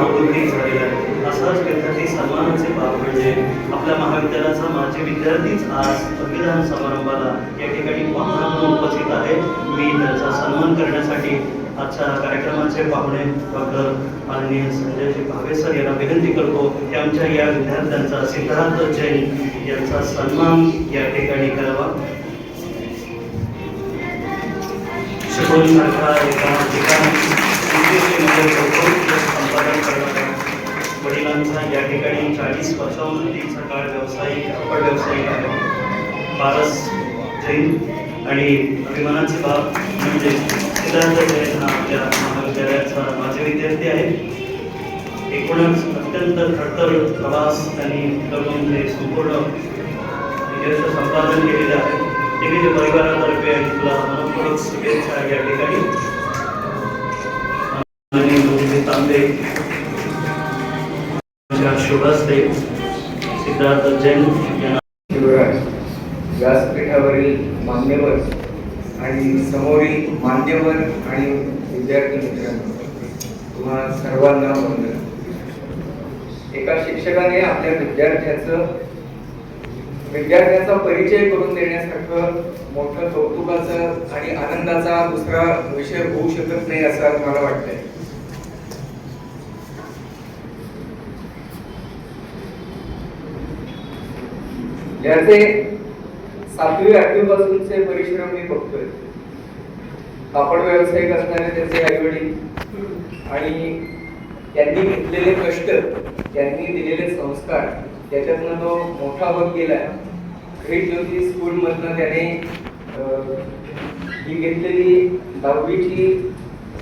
झालेलं आहे. सन्मानाचे बाब म्हणजे आपल्या महाविद्यालयाचा विद्यार्थीच आज समारंभाला या ठिकाणी पाहुणा म्हणून उपस्थित आहे. मी सन्मान करण्यासाठी आजच्या कार्यक्रमाचे पाहुणे डॉक्टर माननीय संजयजी भावे सर यांना विनंती करतो की आमच्या या विद्यार्थ्यांचा सिद्धार्थ जैन यांचा सन्मान या ठिकाणी करावा. चिपळूणसारखा एका ठिकाणी विशेषमध्ये करणार संपादन वडिलांचा या ठिकाणी चाळीस वर्षांचा काळ व्यावसायिक आपण व्यावसायिक आहे. पारस जैन आणि अभिमानाची बाब म्हणजे सिद्धांत जैन हा आपल्या महाविद्यालयाचा माझे विद्यार्थी आहे. एकूणच अत्यंत खडतर प्रवास त्यांनी करून हे संपूर्ण यश संपादन केलेले आहे. विविध परिवारातर्फे आणि तुला मनपूर्वक शुभेच्छा या ठिकाणी. शुभ सिद्धार्थ जैन शिवराज व्यासपीठावरील मान्यवर आणि समोरील मान्यवर आणि विद्यार्थी मित्रांनो तुम्हा सर्वांना वंदन. एका शिक्षकाने आपल्या विद्यार्थ्याचं विद्यार्थ्याचा परिचय करून देण्यासारखं मोठं कौतुकाचं आणि आनंदाचा दुसरा विषय होऊ शकत नाही असं मला वाटतंय. याचे सातवी आठवी पासूनचे परिश्रम मी बघतोय. कापड व्यावसायिक असणारे त्याचे आईवडील आणि त्यांनी घेतलेले कष्ट त्यांनी दिलेले संस्कार त्याच्यातनं तो मोठा भाग गेलाय ग्रेट ज्योती स्कूल मधनं त्याने ही घेतलेली दहावीची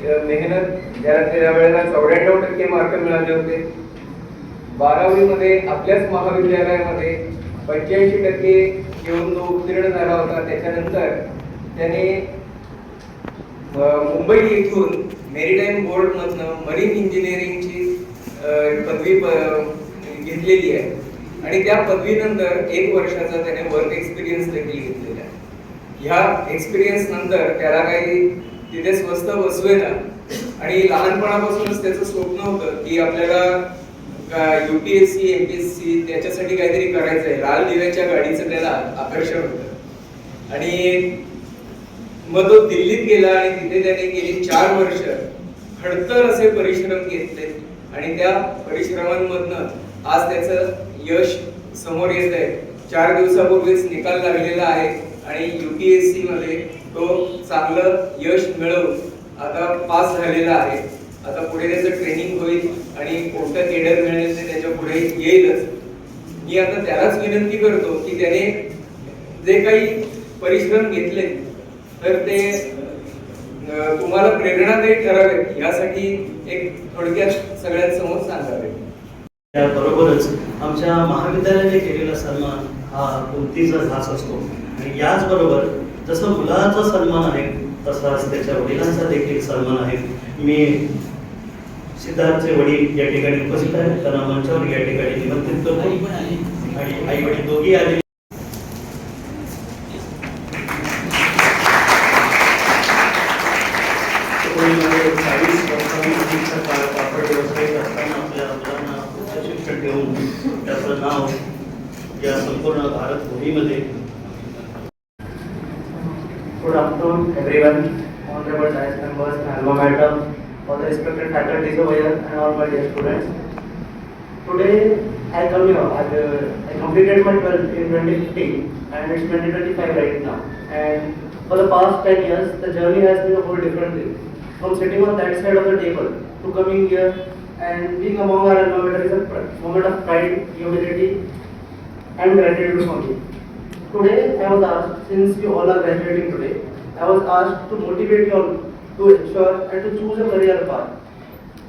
मेहनत ज्याला त्या वेळेला चौऱ्याण्णव टक्के मार्क मिळाले होते. बारावीमध्ये आपल्याच महाविद्यालयामध्ये पंच्याऐंशी टक्के घेऊन तो उत्तीर्ण झाला होता त्याच्यानंतर त्याने मुंबई येथून मेरीटाईम बोर्डमधनं मरीन इंजिनिअरिंगची पदवी घेतलेली आहे. आणि त्या पदवीनंतर एक वर्षाचा त्याने वर्क एक्सपिरियन्स देखील घेतलेला आहे. ह्या एक्सपिरियन्स नंतर त्याला काही तिथे स्वस्त बसवेना. आणि लहानपणापासूनच त्याचं स्वप्न होतं की आपल्याला युपीएससी एमपीएससी त्याच्यासाठी काहीतरी करायचंय लाल दिव्याच्या गाडीचं त्याला आकर्षण होतं. आणि मग तो दिल्लीत गेला आणि तिथे त्याने गेली चार वर्ष खडतर असे परिश्रम घेतले. आणि त्या परिश्रमांमधनं आज त्याचं यश समोर येत आहे. चार दिवसापूर्वीच निकाल लागलेला आहे आणि युपीएससी मध्ये तो चांगलं यश मिळवून आता पास झालेला आहे. आता पुढे त्याचं ट्रेनिंग होईल. आणि कोणतं केडर मिळेल ते त्याच्या पुढे येईलच. मी आता त्यालाच विनंती करतो की त्याने जे काही परिश्रम घेतले तर ते तुम्हाला तुम्हाला प्रेरणादायी ठरावेत. यासाठी एक थोडक्यात सगळ्यांसमोर सांगावे. त्याबरोबरच आमच्या महाविद्यालयाने केलेला सन्मान हा कोणतीचा घास असतो. आणि याचबरोबर जसं मुलाचा सन्मान आहे तसाच त्याच्या वडिलांचा देखील सन्मान आहे. मी सिद्धार्थचे वडील या ठिकाणी उपस्थित आहेत. त्यांना मंचावर या ठिकाणी निमंत्रित करतो. आणि आई वडील दोघी आले. चिपळूणमध्ये चाळीस वर्षांपूर्वीचा काळ कापड व्यवसायिक असताना आपल्या मुलांना उच्च शिक्षण देऊन त्याचं नाव या संपूर्ण भारत भूमीमध्ये Good afternoon, everyone, honorable vice members and alma mater, all the respected faculties over here and all my dear students. Today, I come here, I, uh, I completed my 12 in 2015 and it's 2025 right now. And for the past 10 years, the journey has been a whole different thing. From sitting on that side of the table to coming here and being among our alma mater is a moment of pride, humility and gratitude for me. Today, I was asked, since you all are graduating today, I was asked to motivate you all to ensure and to choose a career path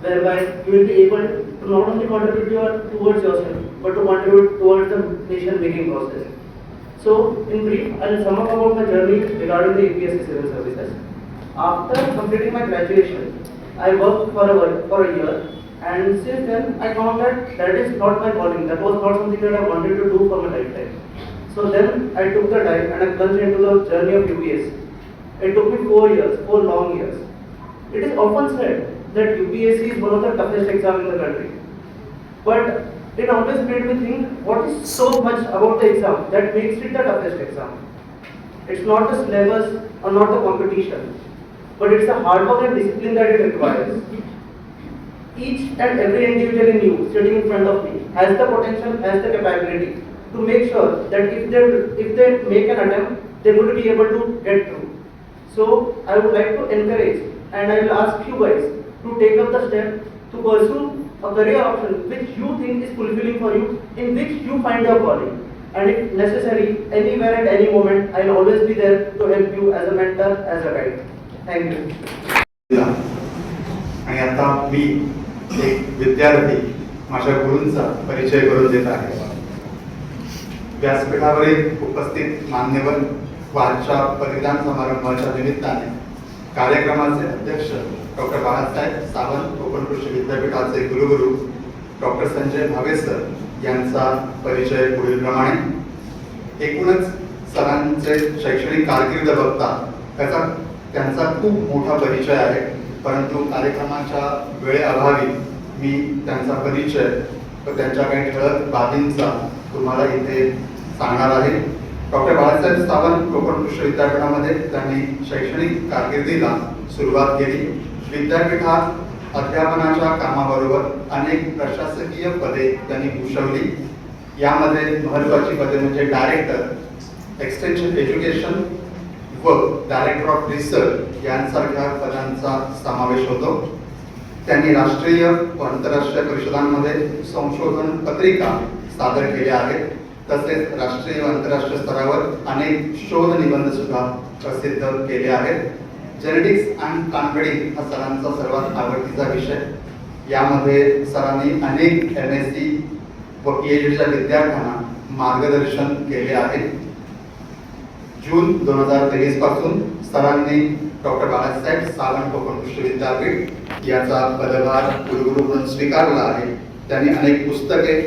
whereby you will be able to not only contribute your, towards yourself but to contribute towards the nation making process. So, in brief, I'll sum up about my journey regarding the UPSC civil services. After completing my graduation, I worked for a for a year, and since then I found that that is not my calling. That was not something that I wanted to do for my lifetime. So then I took the dive and I plunged into the journey of UPSC. It took me four years, four long years. It is often said that UPSC is one of the toughest exams in the country. But it always made me think what is so much about the exam that makes it the toughest exam. It's not the syllabus or not the competition, but it's the hard work and discipline that it requires. Each and every individual in you sitting in front of me has the potential, has the capability to make sure that if they if they make an attempt, they would be able to get through. So I would like to encourage and I will ask you guys to take up the step to pursue a career option which you think is fulfilling for you, in which you find your calling. And if necessary, anywhere at any moment, I will always be there to help you as a mentor, as a guide. Thank you. आणि आता मी एक विद्यार्थी माझ्या गुरूंचा परिचय करून देत आहे व्यासपीठावरील उपस्थित मान्यवर व परिधान समारंभाच्या निमित्ताने कार्यक्रमाचे अध्यक्ष डॉक्टर बाळासाहेब सावंत कोकण कृषी विद्यापीठाचे कुलगुरू डॉक्टर संजय भावे सर यांचा परिचय पुढीलप्रमाणे एकूणच सरांचे शैक्षणिक कारकीर्द बघता त्याचा त्यांचा खूप मोठा परिचय आहे. परंतु कार्यक्रमाच्या वेळेअभावी मी त्यांचा परिचय व त्यांच्या काही ठळक बाबींचा तुम्हाला इथे सांगणार आहे. डॉक्टर बाळासाहेब सावंत कोकण कृषी विद्यापीठामध्ये त्यांनी शैक्षणिक कारकिर्दीला सुरुवात केली. विद्यापीठात अध्यापनाच्या कामाबरोबर अनेक प्रशासकीय पदे त्यांनी भूषवली. यामध्ये महत्वाची पदे म्हणजे डायरेक्टर एक्सटेन्शन एज्युकेशन व डायरेक्टर ऑफ रिसर्च यांसारख्या पदांचा समावेश होतो. त्यांनी राष्ट्रीय व आंतरराष्ट्रीय परिषदांमध्ये संशोधन पत्रिका सादर केल्या आहेत. तसेच राष्ट्रीय व आंतरराष्ट्रीय स्तरावर अनेक शोध निबंध सुद्धा प्रसिद्ध केले आहेत. जेनेटिक्स अँड कॉन्फिडिंग हा सरांचा सर्वात आवडतीचा विषय. यामध्ये सरांनी अनेक एन एस सी व पी एच डीच्या विद्यार्थ्यांना मार्गदर्शन केले आहे. जून दोन हजार तेवीसपासून सरांनी डॉक्टर बाळासाहेब सावंत कोकण कृषी विद्यापीठ याचा पदभार कुलगुरू म्हणून स्वीकारला आहे. त्यांनी अनेक पुस्तके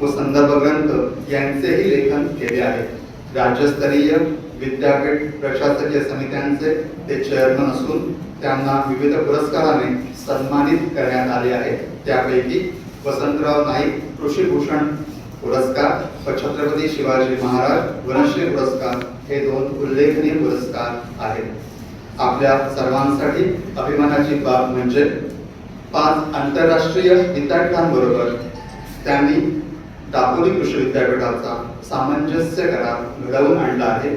व संदर्भ ग्रंथ यांचेही लेखन केले आहे. राज्यस्तरीय विद्यापीठ प्रशासकीय समित्यांचे ते चेअरमन असून त्यांना विविध पुरस्काराने सन्मानित करण्यात आले आहे. त्यापैकी वसंतराव नाईक कृषीभूषण पुरस्कार व छत्रपती शिवाजी महाराज वनश्री पुरस्कार हे दोन उल्लेखनीय पुरस्कार आहेत. आपल्या सर्वांसाठी अभिमानाची बाब म्हणजे पाच आंतरराष्ट्रीय विद्यापीठांबरोबर त्यांनी दापोली कृषी विद्यापीठाचा सामंजस्य करार घडवून आणला आहे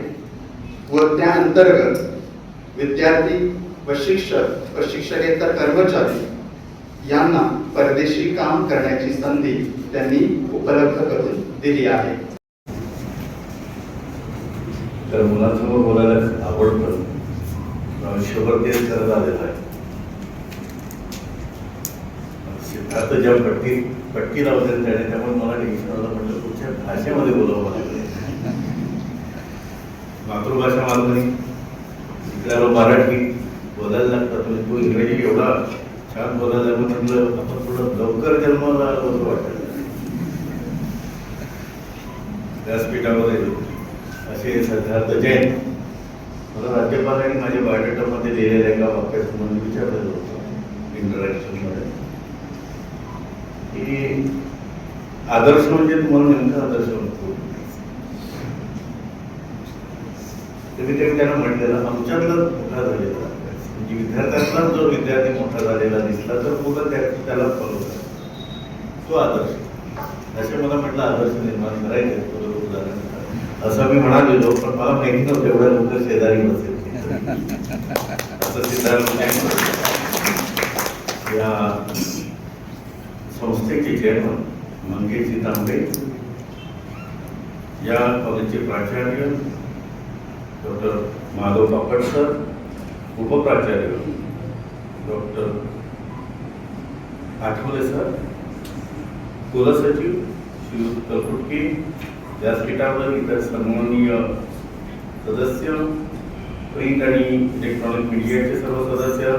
व त्या अंतर्गत विद्यार्थी व शिक्षक व शिक्षकेतर कर्मचारी यांना परदेशी काम करण्याची संधी त्यांनी उपलब्ध करून दिली आहे. तर मुलांसमोर बोलायला आवडतं. आयुष्यभर तेच करत आलेलं आहे. आता जेव्हा पट्टी पट्टी लावते त्याने त्यामुळे मला टेन्शन आलं म्हटलं तुमच्या भाषेमध्ये बोलावं लागलं मातृभाषा मालवणी इकडे मराठी बोलायला लागतात म्हणजे तो इंग्रजी एवढा छान बोलायला लागला म्हटलं आपण थोडं लवकर जन्माला आलो असं वाटत. व्यासपीठामध्ये असे सिद्धार्थ जैन. मला राज्यपालांनी माझ्या बायोडेटामध्ये लिहिलेल्या एका वाक्यासंबंधी विचारलेलं होतं इंटरॅक्शनमध्ये. की आदर्श म्हणजे तुम्हाला नेमका आदर्श म्हणतो. तर मी ते त्यांना म्हटलेलं आमच्यातला मोठा झालेला म्हणजे विद्यार्थ्यांना जो विद्यार्थी मोठा झालेला दिसला तर मुलं त्या त्याला फॉलो करतात तो आदर्श. असे मला म्हटलं आदर्श निर्माण करायचे बरोबर उदाहरण असं मी म्हणालेलो पण मला माहिती नव्हतं एवढ्या लोक शेजारी बसेल. असं सिद्धार्थ म्हणजे- या संस्थेचे चेअरमन मंगेशजी तांबे या कॉलेजचे प्राचार्य डॉक्टर माधव पापड सर उपप्राचार्य डॉक्टर आठवले सर कुलसचिव श्रीयुक्त फुटके व्यासपीठावर इतर सन्माननीय सदस्य प्रिंट आणि इलेक्ट्रॉनिक मीडियाचे सर्व सदस्य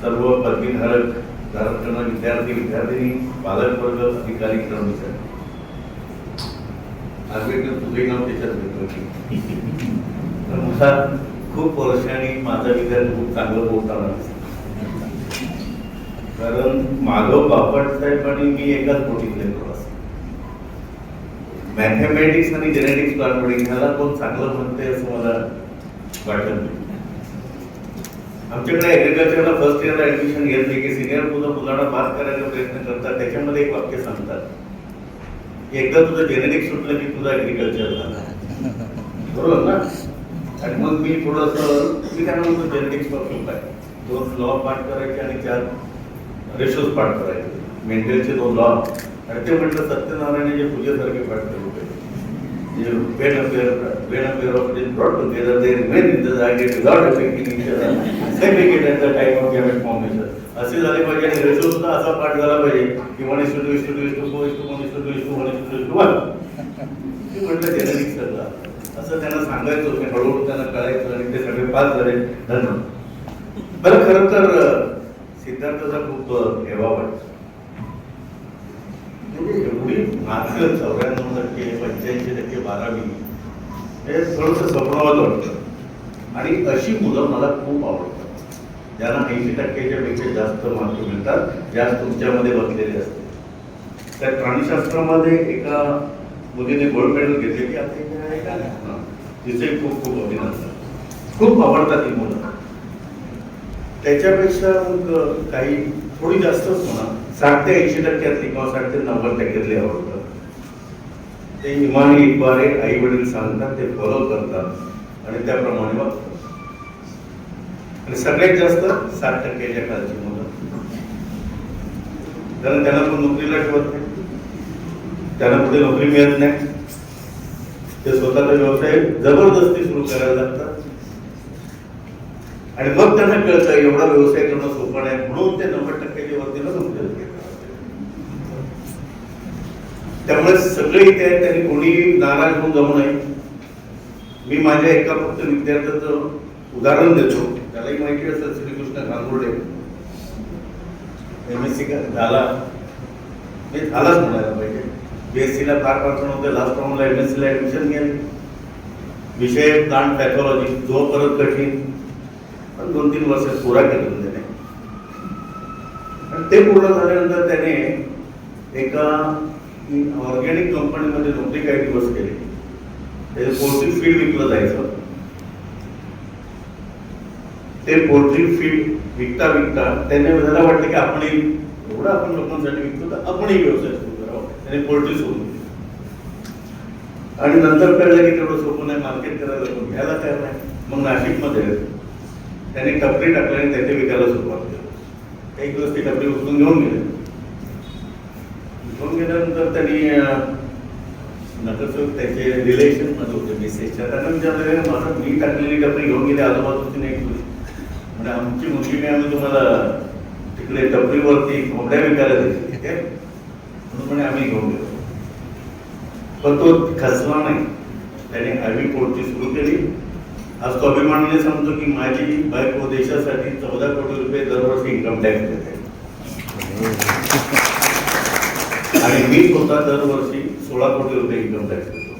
सर्व पदवीधारक धारक विद्यार्थी विद्यार्थिनी पालक वर्ग अधिकारी कर्मचारी. आंबेडकर तुझे नाव त्याच्यात तर मला खूप वर्षांनी माझा विद्यार्थी खूप चांगलं बोलताना कारण माधव बापट साहेब आणि मी एकाच बोटीतले प्रवास. मॅथमॅटिक्स आणि जेनेटिक्स क्लासमध्ये ह्याला कोण चांगलं म्हणते असं मला वाटत नाही. आमच्याकडे ऍग्रिकल्चरला फर्स्ट इयरला ऍडमिशन घेतली की सिनियर मुलं मुलांना पास करायचा प्रयत्न करतात त्याच्यामध्ये एक वाक्य सांगतात. एकदा तुझं जेनेटिक्स सुटलं की तुझा ऍग्रिकल्चर बरोबर ना? आणि मग मी थोडस मी त्यांना म्हणतो जेनेटिक्स वापरून काय? दोन लॉ पाठ करायचे आणि चार रेशोज पाठ करायचे. मेंटेलचे दोन लॉ आणि ते म्हटलं सत्यनारायण जे पूजेसारखे पाठ केले होते जे when appear when of is brought together they remain in the target without affecting each other at the time of formation असे झाले पाहिजे आणि रेशो सुद्धा असा पाठ झाला पाहिजे की one is two two is two two is four is one two one two one म्हटलं जेनेटिक्स सगळं असं त्यांना सांगायचं होतं हळूहळू त्यांना कळायचं आणि ते सगळे पास झाले धन्यवाद बरं खरं तर सिद्धार्थाचा खूप हेवा वाटतो म्हणजे एवढी मार्क चौऱ्याण्णव टक्के पंच्याऐंशी टक्के बारावी. हे थोडंसं स्वप्नावत वाटतं. आणि अशी मुलं मला खूप आवडतात. ज्यांना ऐंशी टक्क्याच्या पेक्षा जास्त मार्क मिळतात ज्या तुमच्यामध्ये बसलेले असते त्या प्राणीशास्त्रामध्ये एका मुलीने गोल्ड मेडल घेतले की? आता तिचे खूप खूप अभिनंदन. खूप आवडतात ही मुलं. त्याच्यापेक्षा मग काही थोडी जास्तच म्हणा. साठ ते ऐंशी टक्क्यातली किंवा साठ ते नव्वद टक्क्यातली आवडतात ते इमानीद्वारे आई वडील सांगतात ते फॉलो करतात आणि त्याप्रमाणे वागतात आणि सगळ्यात जास्त साठ टक्क्याच्या खालची मुलं. कारण त्यांना पण नोकरीला ठेवत नाही. त्यांना कुठे नोकरी मिळत नाही. ते स्वतःचा व्यवसाय जबरदस्ती सुरू करायला लागतात. आणि मग त्यांना कळतं एवढा व्यवसाय करणं सोपं नाही म्हणून ते नव्वद टक्क्याच्या वरतीला नोकरी घेतात त्यामुळे सगळे इथे आहेत त्यांनी कोणी नाराज होऊन जाऊ नये. मी माझ्या एका फक्त विद्यार्थ्याचं उदाहरण देतो. त्यालाही माहिती असेल Shrikrishna Gangurde. M S C झाला. हे झालाच. म्हणायला पाहिजे. बीएससी ला फार पात्र नव्हते लास्ट राऊंडला एम एस सी ला ऍडमिशन घ्यायला विषय प्लांट पॅथॉलॉजी जो परत कठीण. पण दोन तीन वर्षात पुरा केलं त्याने. आणि ते पूर्ण झाल्यानंतर त्याने एका ऑर्गॅनिक कंपनीमध्ये नोकरी काही दिवस केले. त्याचे पोल्ट्री फीड विकलं जायचं. ते पोल्ट्री फीड विकता विकता त्यांनी त्याला वाटलं की आपण एवढं आपण लोकांसाठी विकतो तर आपणही व्यवसाय सुरू करावा. त्याने पोल्ट्री सुरू केली. आणि नंतर कळलं की तेवढं सोपं नाही मार्केट करायला पण घ्यायला तयार नाही. मग नाशिकमध्ये त्यांनी टपरी टाकली आणि त्याचे विकायला सुरुवात केली. एक दिवस ती टपरी उचलून घेऊन गेले. घेऊन गेल्यानंतर त्यांनी अं, नगरसेवक त्याचे रिलेशनमध्ये होते मेसेजच्या त्यांना विचारलं माझं मी टाकलेली डब्बे घेऊन गेले आजूबाजूची नाही तुझी म्हणजे आमची मुलगी मी आम्ही तुम्हाला तिकडे टपरीवरती कोंबड्या विकायला दिली. ठीक आहे? म्हणून म्हणे आम्ही घेऊन गेलो. पण तो खचला नाही. त्याने आर्मी पोटची सुरू केली. आज तो अभिमानाने सांगतो की माझी बायको देशासाठी चौदा कोटी रुपये दरवर्षी इन्कम टॅक्स देते. आणि मी स्वतः दरवर्षी सोळा कोटी रुपये इन्कम टॅक्स देतो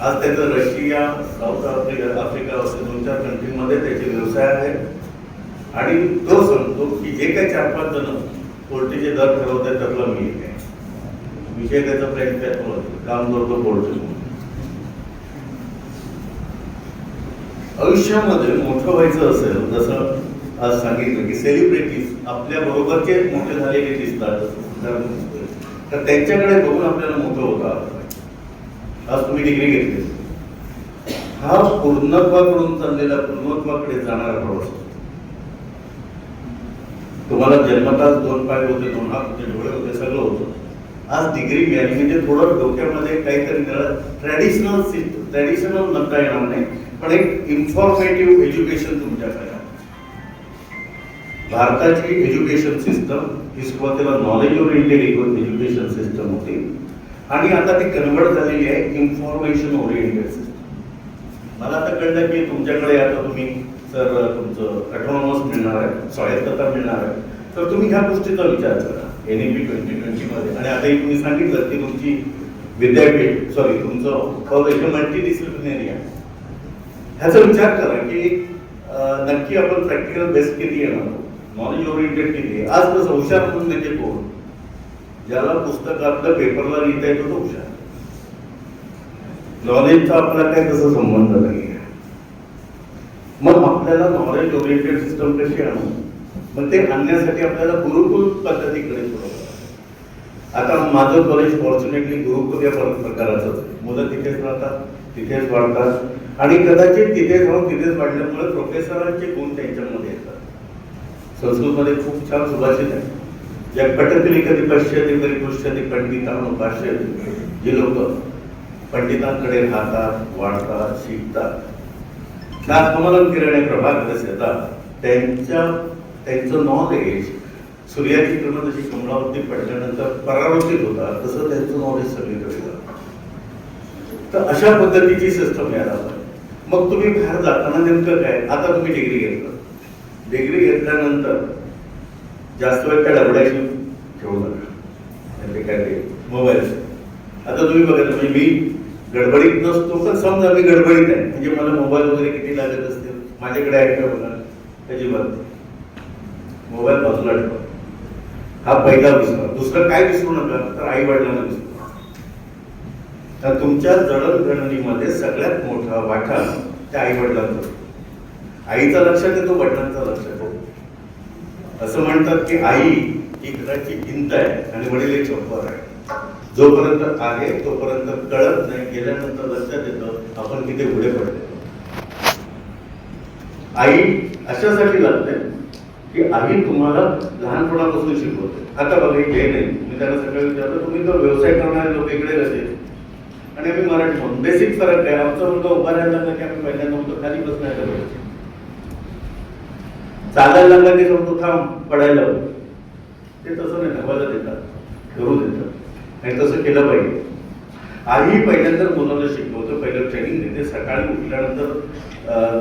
आज त्याचं रशिया साऊथ आफ्रिका आफ्रिका असे दोन चार कंट्रीमध्ये त्याचे व्यवसाय आहेत आणि तो सांगतो की जे काही चार पाच जण पोल्ट्रीचे दर ठरवत आहेत त्यातला मी एक आहे. विषय त्याचा प्रयत्न त्यातून काम करतो पोल्ट्री आयुष्यामध्ये मोठं व्हायचं असेल जसं आज सांगितलं की सेलिब्रिटीज आपल्या बरोबरचे मोठे झालेले दिसतात. तर त्यांच्याकडे बघून आपल्याला मोठं होतं आज तुम्ही डिग्री घेतली. हा पूर्णत्वाकडून चाललेला पूर्णत्वाकडे जाणारा प्रवास. तुम्हाला जन्मताच दोन पाय होते दोन हात होते डोळे होते सगळं होतं. आज डिग्री मिळाली म्हणजे थोडं डोक्यामध्ये काहीतरी ट्रॅडिशनल ट्रॅडिशनल म्हणता येणार नाही पण एक इन्फॉर्मेटिव्ह एज्युकेशन तुमच्याकडे. भारताची एज्युकेशन सिस्टम ही सुरुवातीला नॉलेज ओरिएंटेड एज्युकेशन सिस्टम होती. आणि आता ती कन्वर्ट झालेली आहे इन्फॉर्मेशन ओरिएंटेड सिस्टम मला आता कळलं की तुमच्याकडे आता तुम्ही सर तुमचं ऑटोनॉमस मिळणार आहे स्वायत्तता मिळणार आहे. तर तुम्ही ह्या गोष्टीचा विचार करा. एन ई पी ट्वेंटी ट्वेंटीमध्ये आणि आताही तुम्ही सांगितलं की तुमची विद्यापीठ सॉरी तुमचं कॉलेज मल्टी डिसिप्लिनरी आहे. ह्याचा विचार करा की नक्की आपण प्रॅक्टिकल बेस्ट किती येणार? नॉलेज ओरिएंटेड किती आहे आज कसं हुशार म्हणून म्हणजे कोण? ज्याला पुस्तकातलं पेपरला लिहिता येतो तो हुशार. नॉलेजचा आपला काय कसा संबंध नाही मग आपल्याला नॉलेज ओरिएंटेड सिस्टम कशी आणू? मग ते आणण्यासाठी आपल्याला गुरुकुल पद्धतीकडे आता माझं कॉलेज फॉर्च्युनेटली गुरुकुल या पर- प्रकाराचं आहे. मुलं तिथेच राहतात तिथेच वाढतात. आणि कदाचित तिथे राहून तिथेच वाढल्यामुळे प्रोफेसरांचे गुण त्यांच्यामध्ये येतात. संस्कृतमध्ये खूप छान सुभाषित आहे. ज्या पटकली कधी पश्यते कधी पृष्ठती पंडितांनो भाष्यते जे लोक पंडितांकडे राहतात वाढतात शिकतात. नाथकमलम किरणे प्रभात येतात त्यांच्या त्यांचं नॉलेज सूर्याची किरण जशी कमलावरती पडल्यानंतर परावर्तित होतात तसं त्यांचं नॉलेज सगळीकडे जातं तर अशा पद्धतीची सिस्टम यायला मग तुम्ही बाहेर जाताना नेमकं काय? आता तुम्ही डिग्री घेतलं. डिग्री घेतल्यानंतर जास्त वेळ त्या डबड्याशी ठेवू नका. ते काय ते मोबाईल आता तुम्ही बघा म्हणजे मी गडबडीत नसतो पण समजा मी गडबडीत आहे. म्हणजे मला मोबाईल वगैरे किती लागत असतील? माझ्याकडे आहे का बघा त्याची बात मोबाईल बाजूला ठेवा. हा पहिला विसरा. दुसरं काय विसरू नका तर आई वडिलांना विसरू. तर तुमच्या जडणघडणीमध्ये सगळ्यात मोठा वाटा त्या आई वडिलांचा असतो. आईचं लक्षात देतो वडिलांचं लक्ष देतो असं म्हणतात की आई ही घराची भिंत आहे आणि वडील एक आहे. जोपर्यंत आहे तोपर्यंत कळत नाही. गेल्यानंतर लक्षात येतं आपण किती पुढे पडतो. आई अशासाठी लागते की आई तुम्हाला लहानपणापासून शिकवते. आता बघा हे नाही मी त्यांना सगळं विचारलं तुम्ही तर व्यवसाय करणारे लोक इकडे कसे? आणि आम्ही मराठी म्हणून. बेसिक फरक आहे आमचा मुलगा उभा राहिला की आम्ही पहिल्यांदा म्हणतो खाली बसण्याचा पाहिजे चालायला लागला की सांगतो थांब पडायला लाव. ते तसं नाही धावायला देतात करू देतात. आणि तसं केलं पाहिजे. आई पहिल्यांदा मुलांना शिकवतो पहिलं ट्रेनिंग देते. सकाळी उठल्यानंतर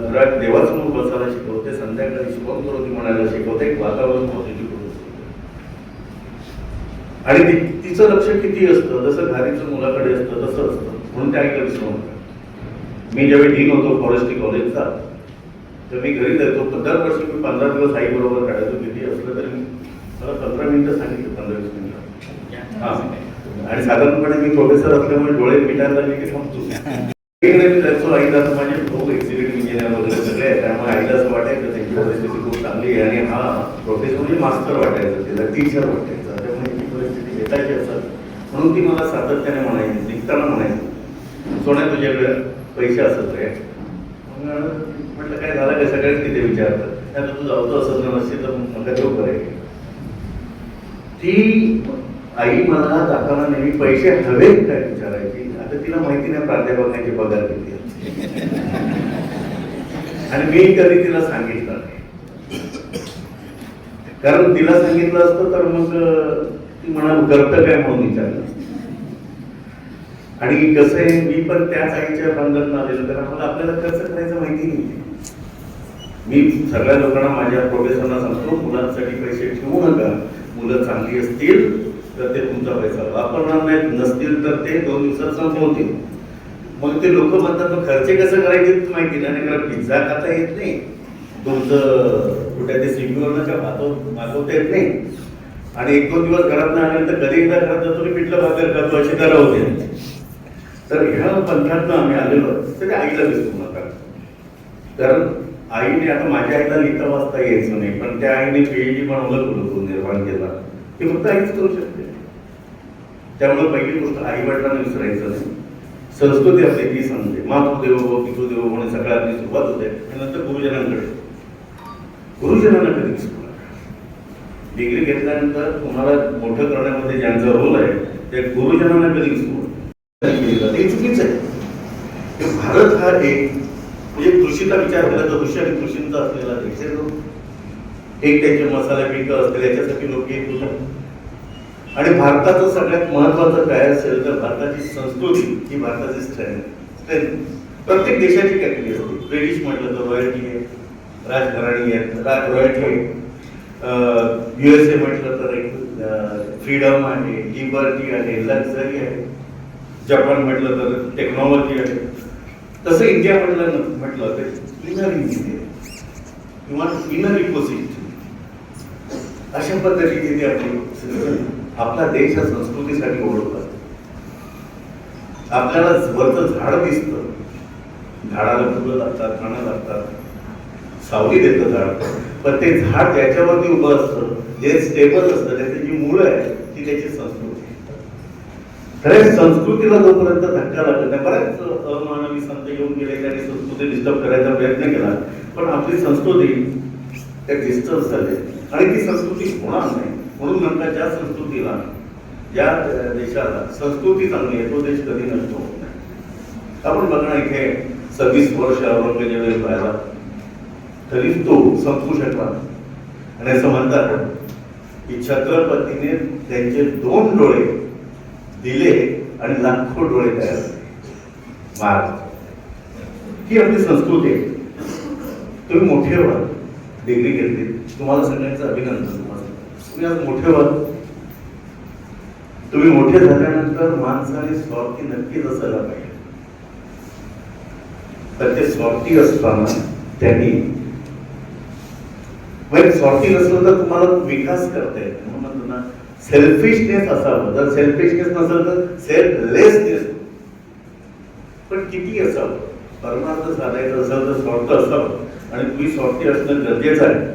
घरात देवासमोर बसायला शिकवते संध्याकाळी शुभम करोती म्हणायला शिकवते एक वातावरण पॉझिटिव्ह करून आणि तिचं लक्ष किती असतं? जसं घारीचं मुलाकडे असतं तसं असतं. म्हणून त्या आईला विसरू नका मी ज्यावेळी डीन होतो फॉरेस्ट्री कॉलेजचा तर मी घरी जायचो पण दरवर्षी मी पंधरा दिवस आई बरोबर काढायचो. किती असलं तरी मी- मला पंधरा मिनिटं सांगितलं पंधरा वीस मिनिटं. हा. आणि साधारणपणे मी प्रोफेसर असल्यामुळे डोळे मिटायला लागले की थांबतो. इकडे मी जायचो आईला माझे भाऊ एक्झिक्युटिव्ह इंजिनियर वगैरे सगळे. आहेत त्यामुळे आईला असं वाटायचं त्यांची परिस्थिती खूप चांगली आहे. आणि हा प्रोफेसर म्हणजे मास्टर वाटायचं तिला टीचर वाटायचं. त्यामुळे ती परिस्थिती भेटायची असत म्हणून ती मला सातत्याने म्हणायची निघताना म्हणायची सोन्या तुझ्याकडे पैसे असत रे. मग म्हटलं काय झालं का सगळ्याच तिथे विचारतात. आता तू जाऊतो असं नसते तर मग तो करायची ती आई मला जाताना नेहमी पैसे हवे काय विचारायची? आता तिला माहिती नाही प्राध्यापकांचे पगार किती आणि मी कधी तिला सांगितलं नाही. कारण तिला सांगितलं असतं तर मग ती म्हणा करतं काय? म्हणून विचारलं आणि कसं आहे मी पण त्याच आईच्या बंधन आलेलो तर मला आपल्याला कसं करायचं माहिती नाही. मी सगळ्या लोकांना माझ्या प्रोफेसरना सांगतो मुलांसाठी पैसे ठेवू नका. मुलं चांगली असतील तर ते तुमचा पैसा वापरणार नाहीत नसतील तर ते दोन दिवसात संपवतील. मग ते लोक म्हणतात मग खर्चे कसं करायचे माहिती नाही. कारण पिझ्झा खाता येत नाही. तुमचं कुठे ते स्विगीवरनं का मागवता येत नाही. आणि एक दोन दिवस घरात नाही आल्यानंतर कधी एकदा घरात जातो पिठलं भाकर खातो अशी तर होते. तर ह्या पंथातनं आम्ही आलेलो तर त्या आईला विसरू नका. कारण आईने आता माझ्या आईला लिहिता वाचता यायचं नाही पण त्या आईने पीएचडी बनवलं कुलगुरू निर्माण केला. ते फक्त आईच करू शकते. त्यामुळे पहिली गोष्ट आई वडिलांना विसरायचं नाही. संस्कृती असते ती सांगते मातृदेव भव पितृदेव म्हणून सगळ्यांनी आधी सुरुवात होते. आणि नंतर गुरुजनांकडे. गुरुजनांना कधी विसरू नका डिग्री घेतल्यानंतर तुम्हाला मोठं करण्यामध्ये ज्यांचा रोल आहे ते गुरुजनांना कधी विसरू नका. चुकीचं आहे. भारत हा एक म्हणजे कृषीचा विचार केला तर कृषी आणि कृषींचा असलेला देश आहे तो. एक त्यांचे मसाला पिकं असतील याच्यासाठी लोक येत होते. आणि भारताचं सगळ्यात महत्वाचं काय असेल तर भारताची संस्कृती ही भारताची स्ट्रेंथ स्ट्रेंथ प्रत्येक देशाची कॅटेगरी असते ब्रिटिश म्हटलं तर रॉयल्टी आहे राजघराणी आहे. राज रॉयल्टी आहे युएसए म्हटलं तर एक फ्रीडम आहे लिबर्टी आहे लक्झरी आहे. जपान म्हटलं तर टेक्नॉलॉजी आहे. तसं इंडिया म्हटलं म्हटलं तर इनर इंजिनिअरिंग किंवा इनर इकोसिस्टम अशा पद्धतीने ते आपली आपला देश हा संस्कृतीसाठी ओळखतात आपल्याला वरचं झाड दिसतं. झाडाला फुलं लागतात खाणं लागतात. सावली देतं झाड. पण ते झाड ज्याच्यावरती उभं असतं जे स्टेबल असतं त्याची जी मुळं आहे ती त्याची संस्कृती. खरंच संस्कृतीला जोपर्यंत धक्का लागत नाही बऱ्याच अमानवी संत येऊन गेले त्यांनी संस्कृती डिस्टर्ब करायचा प्रयत्न केला. पण आपली संस्कृती त्या डिस्टर्ब झाले. आणि ती संस्कृती होणार नाही. म्हणून म्हणतात ज्या संस्कृतीला ज्या देशाला संस्कृती चांगली आहे तो देश कधी नष्ट होत नाही. आपण बघा इथे सव्वीस वर्ष औरंगजेब पाहिला. तरी तो संपू शकला आणि असं म्हणतात की छत्रपतीने त्यांचे दोन डोळे दिले आणि लाखो डोळे तयार महाराज ही आपली संस्कृती आहे. तुम्ही मोठे व्हा. डिग्री घेतली. तुम्हाला सगळ्यांचं अभिनंदन. तुम्हाला तुम्ही आज मोठे व्हा. तुम्ही मोठे झाल्यानंतर माणसाने स्वार्थी नक्कीच असायला पाहिजे. तर ते स्वार्थी असताना त्यांनी म्हणजे स्वार्थी नसलं तर तुम्हाला विकास करता येत म्हणून सेल्फिशनेस असावं. जर सेल्फिशनेस नसेल तर सेल्फलेसनेस पण किती असावं? परमार्थ साधायचं असेल तर स्वार्थ असावं. आणि तुम्ही स्वार्थी असणं गरजेचं आहे.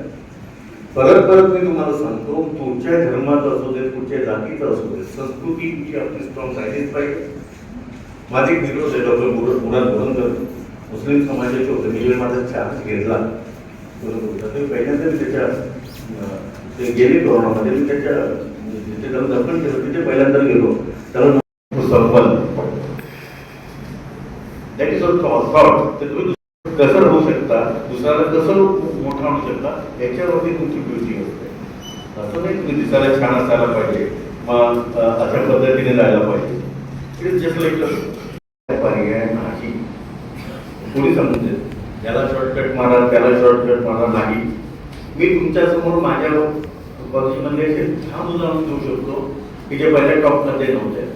परत परत मी तुम्हाला सांगतो तुमच्या धर्माचं असू दे तुमच्या जातीचं असू दे संस्कृती तुमची आपली स्ट्रॉंग राहिलीच पाहिजे. माझे एक मित्र होते डॉक्टर मुराद मुराद बोरंकर मुस्लिम समाजाचे होते. मी माझा चार्ज घेतला. बरोबर तर पहिल्यांदा मी त्याच्या ते गेले कोरोनामध्ये. मी त्याच्या जिथे त्याला दर्शन केलं. तिथे पहिल्यांदा गेलो. त्याला संपल दॅट इज थॉट तर तुम्ही कसं राहू शकता? दुसऱ्याला कसं मोठा आणू शकता? याच्यावरती तुमची ब्युटी असते. असं नाही तुम्ही दिसायला छान असायला पाहिजे. मग अशा पद्धतीने जायला पाहिजे. इट इज जस्ट लाईक पर्याय नाही. कोणी समजते त्याला शॉर्टकट मारा त्याला शॉर्टकट मारा नाही. मी तुमच्यासमोर माझ्या वर्षीमध्ये असे छान उदाहरण देऊ शकतो. की जे पहिल्या टॉपमध्ये नव्हते.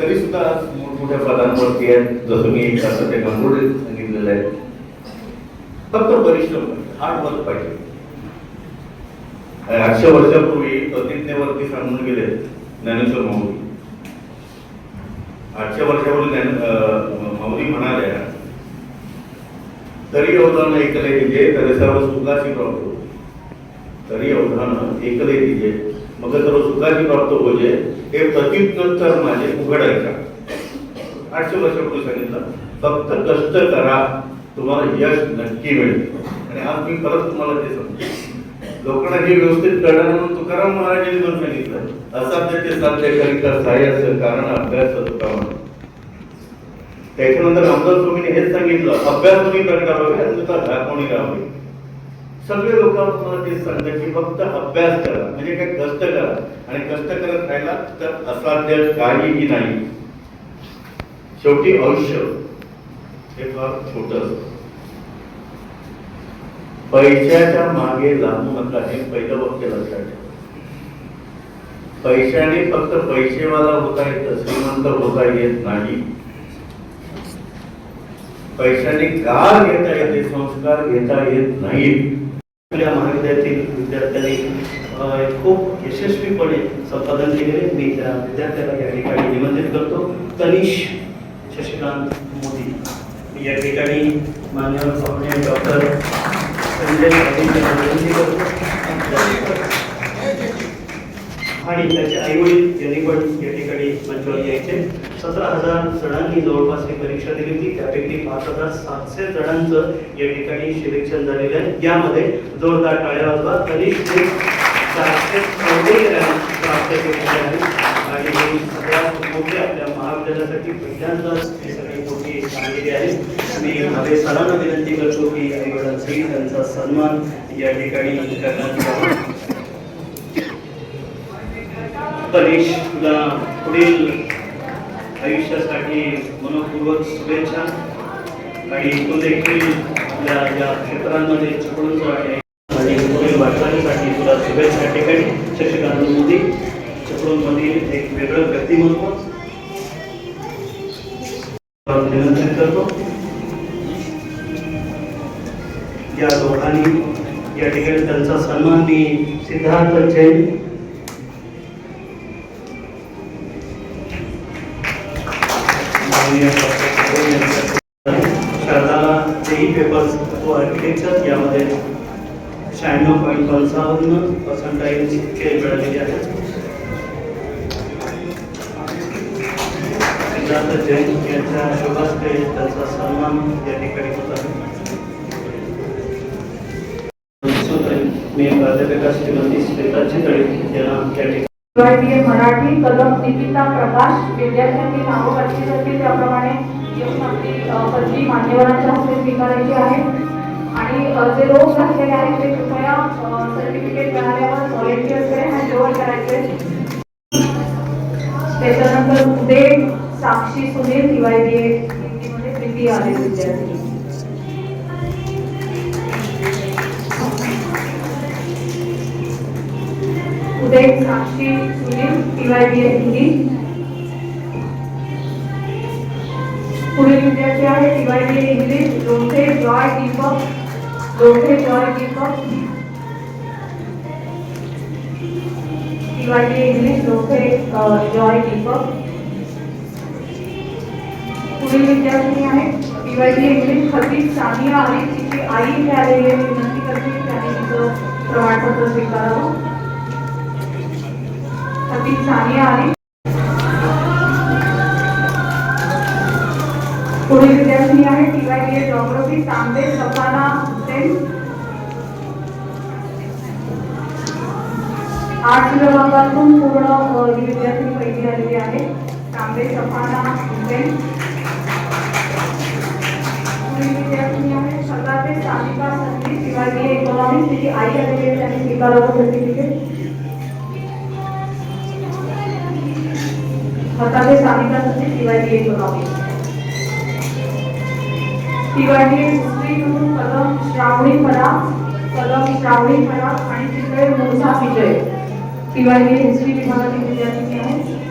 तरी सुद्धा आज मोठमोठ्या पदांवरती आहेत. जसं मी एक असं ते गंगोडे सांगितलेलं आहे. फक्त परिश्रम. हार्ड वर्क पाहिजे. आठशे वर्षापूर्वी प्रतिज्ञेवरती सांगून गेले ज्ञानेश्वर माऊली. आठशे वर्षापूर्वी ज्ञान माऊली म्हणाल्या तरी अवधान ऐकले तिचे तरी सर्व सुखाशी होते. तरी अवधान ऐकले तिचे मग तर सुखाची प्राप्त होजे हे प्रतिज्ञोत्तर माझे उघडायचा आठशे वर्षापूर्वी सांगितलं फक्त कष्ट करा तुम्हाला यश नक्की मिळेल. आणि आज मी परत तुम्हाला ते सांगतो. लोकांना हे व्यवस्थित करणार म्हणून तुकाराम महाराजांनी दोन सांगितलं असाध्य ते साध्य करिता सहाय्याचं कारण अभ्यास होता त्याच्यानंतर रामदास स्वामीने हेच सांगितलं अभ्यास तुम्ही करावे नुसता दाखवणी राहावी सगळे लोक तुम्हाला तेच सांगतात की फक्त अभ्यास करा म्हणजे काय कष्ट करा. आणि कष्ट करत राहिला तर असाध्य काहीही नाही. शेवटी आयुष्य हे फार छोट पैशाच्या मागे लागू नका हे पहिलं वाक्य लक्षात ठेवा. पैशाने फक्त पैसेवाला होता येत श्रीमंत होता येत नाही. पैशाने का घेता येते संस्कार घेता येत नाहीत. आपल्या महाविद्यालयातील विद्यार्थ्यांनी खूप यशस्वीपणे संपादन केलेले. मी त्या विद्यार्थ्याला या ठिकाणी निमंत्रित करतो. तनिष शशिकांत मोदी. या ठिकाणी मान्यवर पाहुणे डॉक्टर संजय गांधींची विनंती करतो. आणि त्याचे आई वडील यांनी पण या ठिकाणी मंचावर यायचे. सतरा हजार जणांनी जवळपास ही परीक्षा दिली होती. त्यापैकी पाच हजार सातशे जणांचं या ठिकाणी सिलेक्शन झालेलं आहे. यामध्ये जोरदार टाळ्या वाजवा. तरी हे चारशे प्राप्त केलेले आहे आणि ही सगळ्यात मोठी आपल्या महाविद्यालयासाठी पहिल्यांदाच ही सगळी मोठी कामगिरी आहे मी भावे सरांना विनंती करतो की आई त्यांचा सन्मान या ठिकाणी करण्यात यावा. परेश तुला पुढील आयुष्यासाठी मनपूर्वक शुभेच्छा. आणि तू देखील आपल्या या क्षेत्रांमध्ये चिपळून आहे आणि पुढील वाटचालीसाठी तुला शुभेच्छा. ठिकाणी शशिकांत मोदी चिपळूणमधील एक वेगळं व्यक्तिमत्व. निमंत्रित करतो. या दोघांनी या ठिकाणी त्यांचा सन्मान मी सिद्धार्थ जैन व यामध्ये शहाण्णव पॉईंट पंचावन्न पर्सेंटाईल इतके मिळालेले आहेत. सिद्धार्थ जैन यांच्या शोभास्ते त्यांचा सन्मान या ठिकाणी होत आहे. मी प्राध्यापिका श्रीमती श्वेता चितळे यांना ठिकाणी मराठी कलम निकिता प्रकाश विद्यार्थ्यांनी नावं वाचली जातील त्याप्रमाणे येऊन आपली पदवी मान्यवरांच्या हस्ते स्वीकारायची आहे. आणि जे रोग घातलेले आहेत ते कृपया सर्टिफिकेट मिळाल्यावर व्हॉलेंटियर्सकडे हँड ओव्हर करायचे त्याच्यानंतर उदय साक्षी सुनील दिवाळी मध्ये प्रीती आले विद्यार्थी उदय साक्षी सुनील टीवायबीए हिंदी पुढील विद्यार्थी आहे TYBA English Lothe Joy Deepak Lothe Joy Deepak TYBA English Lothe अ, जॉय दीपक पुढील विद्यार्थी आहे टीवायबीए इंग्लिश खतीब सानिया आणि तिची आई इथे आलेली आहे मी विनंती करते की त्याने तिचं प्रमाणपत्र स्वीकारावं खतीब सानिया आली पुढील विद्यार्थी आहे टीवायबीए जॉग्रफी तांबे सफाना हुसेन आठ विभागातून पूर्ण ही विद्यार्थी पहिली आलेली आहे. तांबे सफाना हुसेन विद्यार्थी आहे. सगळा संधी टीवायबीए इकॉनॉमिक्स तिची आई आलेली आहे त्यांनी सर्टिफिकेट हताशे इकॉनॉमिक्स कलम श्रावणी फळा कलम श्रावणी फळा आणि तिकडे मुसा विजय टीवायडी हिस्ट्री विभागातील विद्यार्थी आहेत.